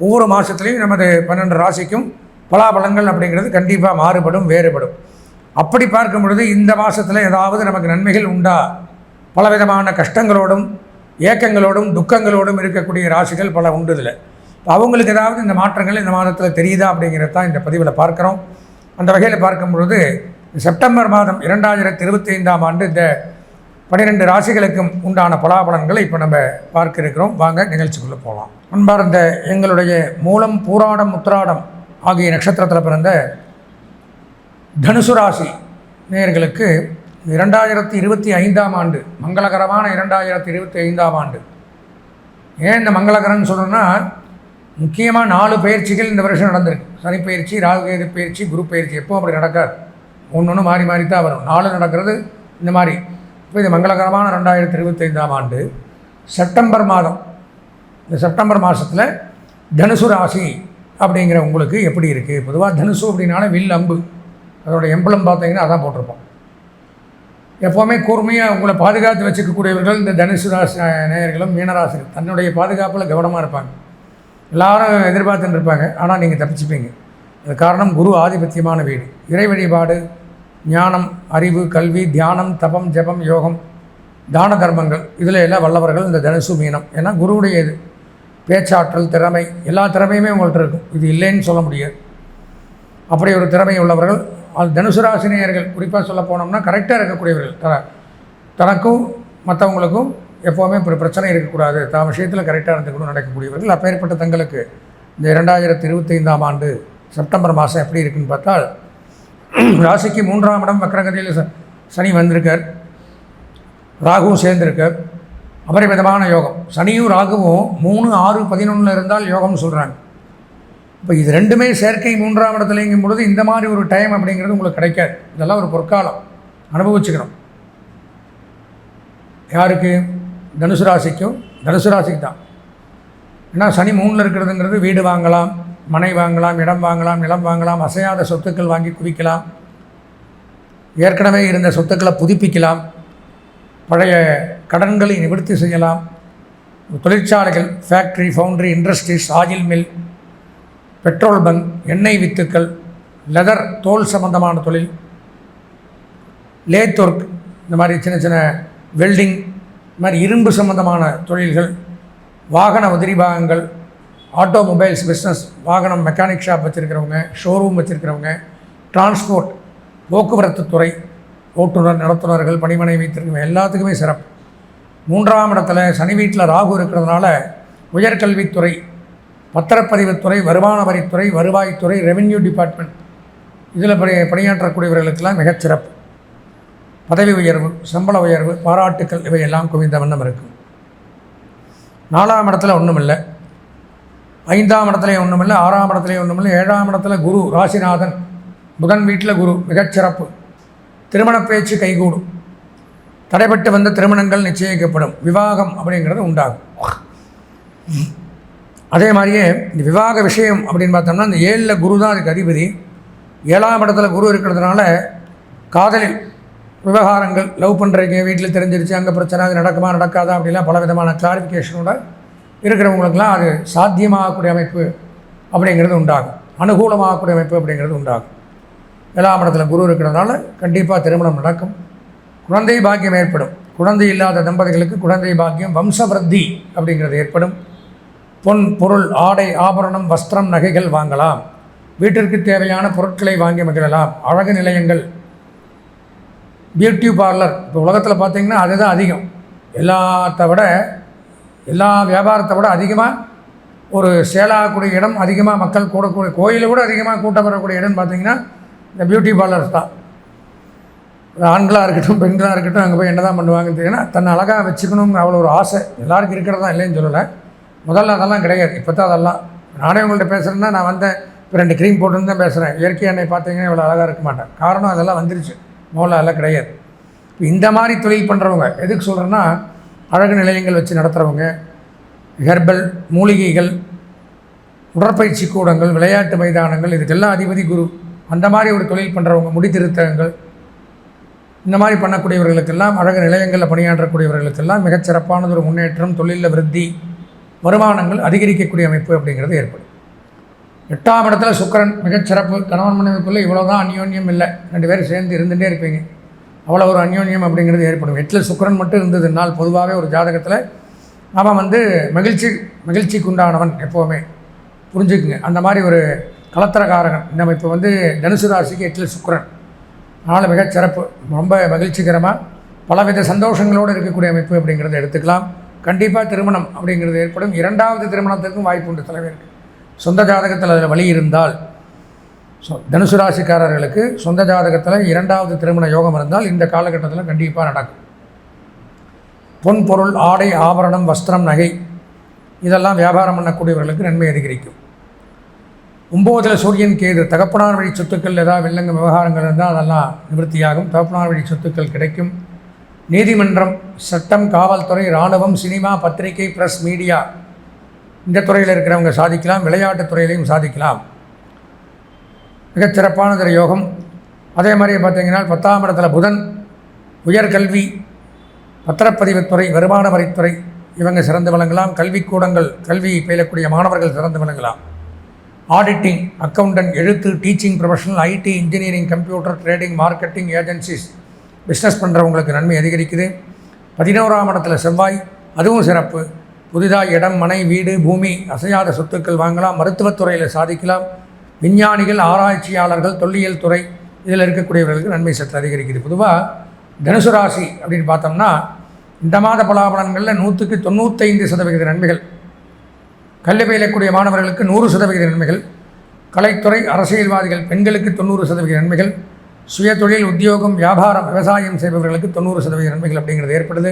ஒவ்வொரு மாதத்துலேயும் நமது பன்னெண்டு ராசிக்கும் பலாபலங்கள் அப்படிங்கிறது கண்டிப்பாக மாறுபடும் வேறுபடும். அப்படி பார்க்கும் பொழுது இந்த மாதத்தில் ஏதாவது நமக்கு நன்மைகள் உண்டா? பலவிதமான கஷ்டங்களோடும் ஏக்கங்களோடும் துக்கங்களோடும் இருக்கக்கூடிய ராசிகள் பல உண்டு இதில் அவங்களுக்கு ஏதாவது இந்த மாற்றங்கள் இந்த மாதத்தில் தெரியுதா அப்படிங்கிறது தான் இந்த பதிவில் பார்க்குறோம். அந்த வகையில் பார்க்கும் பொழுது செப்டம்பர் மாதம் இரண்டாயிரத்தி இருபத்தி ஐந்தாம் ஆண்டு இந்த பன்னிரெண்டு ராசிகளுக்கும் உண்டான பலாபலன்களை இப்போ நம்ம பார்க்க இருக்கிறோம் வாங்க நிகழ்ச்சிக்குள்ளே போகலாம் அன்பார்ந்த எங்களுடைய மூலம் பூராடம் உத்திராடம் ஆகிய நட்சத்திரத்தில் பிறந்த தனுசு ராசி நேர்களுக்கு இரண்டாயிரத்தி இருபத்தி ஐந்தாம் ஆண்டு மங்களகரமான இரண்டாயிரத்தி இருபத்தி ஐந்தாம் ஆண்டு. ஏன் இந்த மங்களகரம்னு சொல்கிறேன்னா முக்கியமாக நாலு பயிற்சிகள் இந்த வருஷம் நடந்திருக்கு. சனி பயிற்சி ராகுகேது பயிற்சி குரு பயிற்சி எப்போ அப்படி நடக்காது. ஒன்று ஒன்று மாறி மாறி தான் வரும். நாலு நடக்கிறது இந்த மாதிரி. இப்போ இது மங்களகரமான ரெண்டாயிரத்தி இருபத்தைந்தாம் ஆண்டு. செப்டம்பர் மாதம். இந்த செப்டம்பர் மாதத்தில் தனுசு ராசி அப்படிங்கிற உங்களுக்கு எப்படி இருக்குது பொதுவாக தனுசு அப்படின்னாலே வில் அம்பு. அதோட எம்பளம் பார்த்தீங்கன்னா அதான் போட்டிருப்போம். எப்போவுமே கூர்மையாக உங்களை பாதுகாத்து வச்சுக்கக்கூடியவர்கள் இந்த தனுசு ராசி நேயர்களும் மீனராசி தன்னுடைய பாதுகாப்பில் கவனமாக இருப்பாங்க. எல்லாரும் எதிர்பார்த்துட்டு இருப்பாங்க. ஆனால் நீங்கள் தப்பிச்சுப்பீங்க. அது காரணம் குரு ஆதிபத்தியமான வீடு. இறை வழிபாடு ஞானம் அறிவு கல்வி தியானம் தபம் ஜபம் யோகம் தான தர்மங்கள். இதில் எல்லாம் வல்லவர்கள் இந்த தனுசு மீனம். ஏன்னா குருவுடைய இது. பேச்சாற்றல் திறமை எல்லா திறமையுமே உங்கள்கிட்ட இருக்கும். இது இல்லைன்னு சொல்ல முடியாது. அப்படி ஒரு திறமை உள்ளவர்கள் அது தனுசு ராசினியர்கள் குறிப்பாக சொல்ல போனோம்னா கரெக்டாக இருக்கக்கூடியவர்கள். த தனக்கும் மற்றவங்களுக்கும் எப்போவுமே இப்படி பிரச்சனை இருக்கக்கூடாது. தான் விஷயத்தில் கரெக்டாக இருந்துக்கணும் நடக்கக்கூடியவர்கள் அப்பேற்பட்ட தங்களுக்கு இந்த இரண்டாயிரத்தி இருபத்தைந்தாம் ஆண்டு செப்டம்பர் மாதம் எப்படி இருக்குன்னு பார்த்தால் ராசிக்கு மூன்றாம் இடம் வக்கரகதியில் ச- சனி வந்திருக்கார். ராகுவும் சேர்ந்திருக்கார். அபரிமிதமான யோகம். சனியும் ராகுவும் மூணு ஆறு பதினொன்றில் இருந்தால் யோகம்னு சொல்கிறாங்க இப்போ இது ரெண்டுமே செயற்கை மூன்றாம் இடத்துலங்கும் பொழுது இந்த மாதிரி ஒரு டைம் அப்படிங்கிறது உங்களுக்கு கிடைக்காது. இதெல்லாம் ஒரு பொற்காலம். அனுபவிச்சுக்கணும். யாருக்கு? தனுசு ராசிக்கும். தனுசு ராசிக்கு தான் ஏன்னா சனி மூணில் இருக்கிறதுங்கிறது வீடு வாங்கலாம். மனை வாங்கலாம் இடம் வாங்கலாம் நிலம் வாங்கலாம் அசையாத சொத்துக்கள் வாங்கி குவிக்கலாம். ஏற்கனவே இருந்த சொத்துக்களை புதுப்பிக்கலாம். பழைய கடன்களை நிவர்த்தி செய்யலாம். தொழிற்சாலைகள் factory foundry industries oil mill petrol bunk எண்ணெய் வித்துக்கள் லெதர் தோல் சம்பந்தமான தொழில் லேத் ஒர்க் இந்த மாதிரி சின்ன சின்ன வெல்டிங் இந்த மாதிரி இரும்பு சம்பந்தமான தொழில்கள் வாகன உதிரி பாகங்கள் ஆட்டோமொபைல்ஸ் பிஸ்னஸ் வாகனம் மெக்கானிக் ஷாப் வச்சுருக்கிறவங்க ஷோரூம் வச்சுருக்கிறவங்க டிரான்ஸ்போர்ட் போக்குவரத்து துறை ஓட்டுநர் நடத்துனர்கள் பணிமனை வைத்திருக்கவங்க எல்லாத்துக்குமே சிறப்பு. மூன்றாம் இடத்துல சனி வீட்டில் ராகு இருக்கிறதுனால உயர்கல்வித்துறை பத்திரப்பதிவுத்துறை வருமான வரித்துறை வருவாய்த்துறை ரெவென்யூ டிபார்ட்மெண்ட் இதில் பணி பணியாற்றக்கூடியவர்களுக்கெல்லாம் மிகச்சிறப்பு பதவி உயர்வு சம்பள உயர்வு பாராட்டுக்கள் இவையெல்லாம் குவிந்த வண்ணம் இருக்கும் நாலாம் இடத்துல ஒன்றும் இல்லை ஐந்தாம் இடத்துலையும் ஒன்றுமில்லை ஆறாம் இடத்துலையும் ஒன்றுமில்லை ஏழாம் இடத்துல குரு ராசிநாதன். புதன் வீட்டில் குரு மிகச்சிறப்பு திருமண பேச்சு கைகூடும். தடைப்பட்டு வந்த திருமணங்கள் நிச்சயிக்கப்படும். விவாகம் அப்படிங்கிறது உண்டாகும். அதே மாதிரியே இந்த விவாக விஷயம் அப்படின்னு பார்த்தோம்னா இந்த ஏழில் குரு தான் அதுக்கு அதிபதி. ஏழாம் இடத்துல குரு இருக்கிறதுனால காதலில் விவகாரங்கள் லவ் பண்ணுறீங்க வீட்டில் தெரிஞ்சிருச்சு அங்கே பிரச்சனை அது நடக்குமா நடக்காதா அப்படிலாம் பல விதமான கிளாரிஃபிகேஷனோட இருக்கிறவங்களுக்கெல்லாம் அது சாத்தியமாகக்கூடிய அமைப்பு அப்படிங்கிறது உண்டாகும். அனுகூலமாகக்கூடிய அமைப்பு அப்படிங்கிறது உண்டாகும். ஏழாம் இடத்துல குரு இருக்கிறதுனால கண்டிப்பாக திருமணம் நடக்கும். குழந்தை பாக்கியம் ஏற்படும். குழந்தை இல்லாத தம்பதிகளுக்கு குழந்தை பாக்கியம் வம்சவருத்தி அப்படிங்கிறது ஏற்படும். பொன் பொருள் ஆடை ஆபரணம் வஸ்திரம் நகைகள் வாங்கலாம். வீட்டிற்கு தேவையான பொருட்களை வாங்கி மகிழலாம். அழகு நிலையங்கள். பியூட்டி பார்லர் இப்போ உலகத்தில் பார்த்தீங்கன்னா அதுதான் அதிகம். எல்லாத்த விட எல்லா வியாபாரத்தை விட அதிகமாக ஒரு சேலாகக்கூடிய இடம் அதிகமாக மக்கள் கூடக்கூடிய கோயிலை விட அதிகமாக கூட்டம் வரக்கூடிய இடம்னு பார்த்தீங்கன்னா இந்த பியூட்டி பார்லர்ஸ் தான். ஆண்களாக இருக்கட்டும் பெண்களாக இருக்கட்டும் அங்கே போய் என்ன தான் பண்ணுவாங்கன்னு தெரியுன்னா தன்னை அழகாக வச்சுக்கணுங்கிற அவ்வளோ ஒரு ஆசை எல்லாருக்கும் இருக்கிறதா இல்லைன்னு சொல்லலை. முதல்ல அதெல்லாம் கிடையாது. இப்போ தான் அதெல்லாம். நானே உங்கள்கிட்ட பேசுகிறேன்னா நான் வந்தேன் இப்போ ரெண்டு க்ரீம் போட்டுன்னு தான் பேசுகிறேன் இயற்கை எண்ணெய் பார்த்தீங்கன்னா இவ்வளோ அழகாக இருக்க மாட்டேன். காரணம் அதெல்லாம் வந்துருச்சு. முதல்ல அதெல்லாம் கிடையாது. இப்போ இந்த மாதிரி தொழில் பண்ணுறவங்க எதுக்கு சொல்கிறேன்னா அழகு நிலையங்கள் வச்சு நடத்துகிறவங்க ஹெர்பல் மூலிகைகள் உடற்பயிற்சி கூடங்கள் விளையாட்டு மைதானங்கள் இதுக்கெல்லாம் அதிபதி குரு. அந்த மாதிரி ஒரு தொழில் பண்ணுறவங்க முடித்திருத்தகங்கள் இந்த மாதிரி பண்ணக்கூடியவர்களுக்கெல்லாம் அழகு நிலையங்களில் பணியாற்றக்கூடியவர்களுக்கெல்லாம் மிகச்சிறப்பானது ஒரு முன்னேற்றம் தொழிலில் விருத்தி வருமானங்கள் அதிகரிக்கக்கூடிய அமைப்பு அப்படிங்கிறது ஏற்படும். எட்டாம் இடத்துல சுக்கரன் மிகச்சிறப்பு கணவன் மனைவிக்குள்ளே இவ்வளோ தான் அந்யோன்யம் இல்லை. ரெண்டு பேரும் சேர்ந்து இருந்துகிட்டே இருப்பீங்க. அவ்வளோ ஒரு அந்யோன்யம் அப்படிங்கிறது ஏற்படும். எட்டில் சுக்கரன் மட்டும் இருந்ததுனால் பொதுவாகவே ஒரு ஜாதகத்தில் அவன் வந்து மகிழ்ச்சி மகிழ்ச்சிக்கு உண்டானவன் எப்போவுமே. புரிஞ்சுக்குங்க. அந்த மாதிரி ஒரு கலத்திரகாரகன் நம்ம இப்போ வந்து தனுசு ராசிக்கு எட்டில் சுக்கரன். அதனால் மிகச் சிறப்பு. ரொம்ப மகிழ்ச்சிகரமாக பலவித சந்தோஷங்களோடு இருக்கக்கூடிய அமைப்பு அப்படிங்கிறத எடுத்துக்கலாம். கண்டிப்பாக திருமணம் அப்படிங்கிறது ஏற்படும். இரண்டாவது திருமணத்திற்கும் வாய்ப்பு உண்டு தலைவருக்கு. சொந்த ஜாதகத்தில் அதில் வழி இருந்தால் ஸோ தனுசு ராசிக்காரர்களுக்கு சொந்த ஜாதகத்தில் இரண்டாவது திருமண யோகம் இருந்தால் இந்த காலகட்டத்தில் கண்டிப்பாக நடக்கும். பொன் பொருள் ஆடை ஆபரணம் வஸ்திரம் நகை இதெல்லாம் வியாபாரம் பண்ணக்கூடியவர்களுக்கு நன்மை அதிகரிக்கும். ஒம்போதில் சூரியன் கேது தகப்பனார் வழி சொத்துக்கள் ஏதாவது வில்லங்க விவகாரங்கள் இருந்தால் அதெல்லாம் நிவர்த்தியாகும். தகப்பனார் வழி சொத்துக்கள் கிடைக்கும். நீதிமன்றம் சட்டம் காவல்துறை இராணுவம் சினிமா பத்திரிகை ப்ரெஸ் மீடியா இந்த துறையில் இருக்கிறவங்க சாதிக்கலாம் விளையாட்டுத் துறையிலையும் சாதிக்கலாம். மிகச்சிறப்பானது யோகம். அதே மாதிரி பார்த்தீங்கன்னா பத்தாம் இடத்துல புதன் உயர்கல்வி பத்திரப்பதிவுத்துறை வருமான வரித்துறை இவங்க சிறந்து விளங்கலாம். கல்விக்கூடங்கள் கல்வி பயிலக்கூடிய மாணவர்கள் சிறந்து விளங்கலாம். ஆடிட்டிங் அக்கௌண்டன்ட் எழுத்து teaching professional IT engineering computer trading marketing agencies business பண்ணுறவங்களுக்கு நன்மை அதிகரிக்குது. பதினோராம் இடத்துல செவ்வாய் அதுவும் சிறப்பு. புதிதாக இடம் மனை வீடு பூமி அசையாத சொத்துக்கள் வாங்கலாம். மருத்துவத்துறையில் சாதிக்கலாம். விஞ்ஞானிகள் ஆராய்ச்சியாளர்கள் தொல்லியல் துறை இதில் இருக்கக்கூடியவர்களுக்கு நன்மை சற்று அதிகரிக்குது. பொதுவாக தனுசு ராசி அப்படின்னு பார்த்தோம்னா இந்த மாத பலாபலன்களில் நூற்றுக்கு தொண்ணூத்தைந்து சதவிகித நன்மைகள். கல்வி பயிலக்கூடிய மாணவர்களுக்கு நூறு சதவிகித நன்மைகள். கலைத்துறை அரசியல்வாதிகள் பெண்களுக்கு தொண்ணூறு சதவிகித நன்மைகள். சுய தொழில் உத்தியோகம் வியாபாரம் விவசாயம் செய்பவர்களுக்கு தொண்ணூறு சதவீத நன்மைகள் அப்படிங்கிறது ஏற்படுது.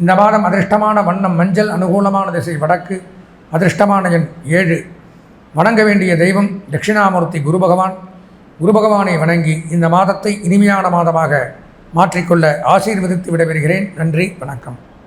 இந்த மாதம் அதிர்ஷ்டமான வண்ணம் மஞ்சள் அனுகூலமான திசை வடக்கு அதிர்ஷ்டமான எண் ஏழு. வணங்க வேண்டிய தெய்வம் தட்சிணாமூர்த்தி குரு பகவான். குரு பகவானை வணங்கி இந்த மாதத்தை இனிமையான மாதமாக மாற்றிக்கொள்ள ஆசீர்வதித்து வருகிறேன் நன்றி வணக்கம்.